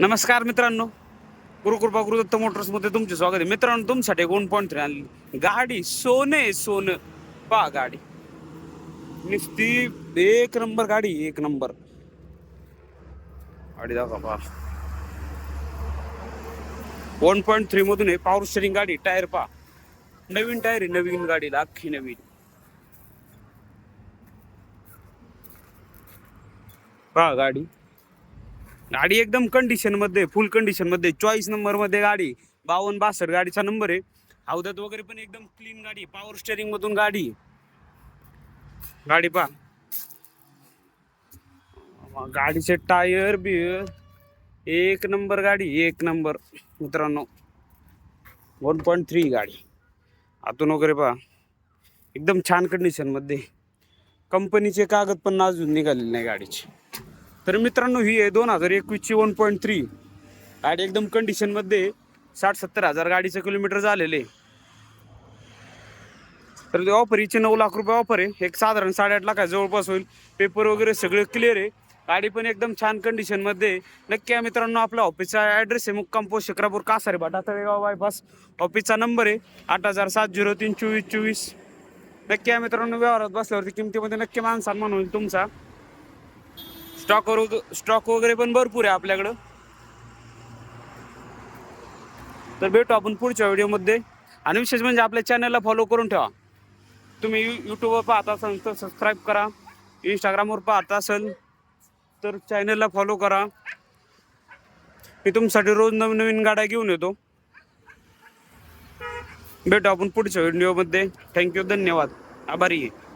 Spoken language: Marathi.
नमस्कार मित्रांनो. गुरुकृपा गुरुदत्त मोटर्समध्ये तुमचे स्वागत आहे. मित्रांनो तुमच्यासाठी एक वन पॉईंट थ्री आणली. गाडी सोने सोनं. पा गाडी. निस्ती एक नंबर गाडी एक नंबर. गाडी दाखवा पा वन पॉईंट थ्री मधून आहे पॉवर स्टेरिंग गाडी टायर पा नवीन टायर आहे नवीन गाडीला अख्खी नवीन. पा गाडी. गाडी एकदम कंडिशनमध्ये फुल कंडिशनमध्ये. चॉईस नंबरमध्ये गाडी. बावन्न बासष्ट गाडीचा नंबर आहे. अवधात वगैरे पण एकदम क्लीन गाडी. पॉवर स्टेअरिंग मधून गाडी. गाडी पा गाडीचे टायर बियर. एक नंबर गाडी एक नंबर मित्रांनो वन पॉईंट थ्री गाडी. आतून वगैरे पहा. एकदम छान कंडिशनमध्ये. कंपनीचे कागद पण अजून निघालेले नाही गाडीचे. तर मित्रांनो ही आहे दोन हजार एकवीसची वन पॉईंट थ्री गाडी एकदम कंडिशनमध्ये साठ सत्तर हजार गाडीचं किलोमीटर झालेले तर ते ऑफर हिचे नऊ लाख रुपये ऑफर आहे. एक साधारण साडेआठ लाखा जवळपास होईल. पेपर वगैरे सगळे क्लिअर आहे. गाडी पण एकदम छान कंडिशनमध्ये नक्की या मित्रांनो आपला ऑफिसचा ॲड्रेस आहे. मुक्काम पोस्ट शिक्रापूर कासारे भाटा तळेगाव बायपास ऑफिसचा नंबर आहे आठ हजार सात झिरो तीन चोवीस चोवीस. नक्की या मित्रांनो व्यवहारात बसल्यावरती किमतीमध्ये नक्की मान सन्मान होईल तुमचा. स्टॉक स्टॉक वगैरे पण भरपूर आहे आपल्याकडं. तर भेटू आपण पुढच्या व्हिडिओमध्ये. आणि विशेष म्हणजे आपल्या चॅनलला फॉलो करून ठेवा. तुम्ही यू यूट्यूबवर पाहत असाल तर सबस्क्राईब करा. इंस्टाग्रामवर पाहत असेल तर चॅनलला फॉलो करा. मी तुमच्यासाठी रोज नवीन नवीन गाड्या घेऊन येतो. भेटू आपण पुढच्या व्हिडिओमध्ये. थँक्यू धन्यवाद. आभारी आहे.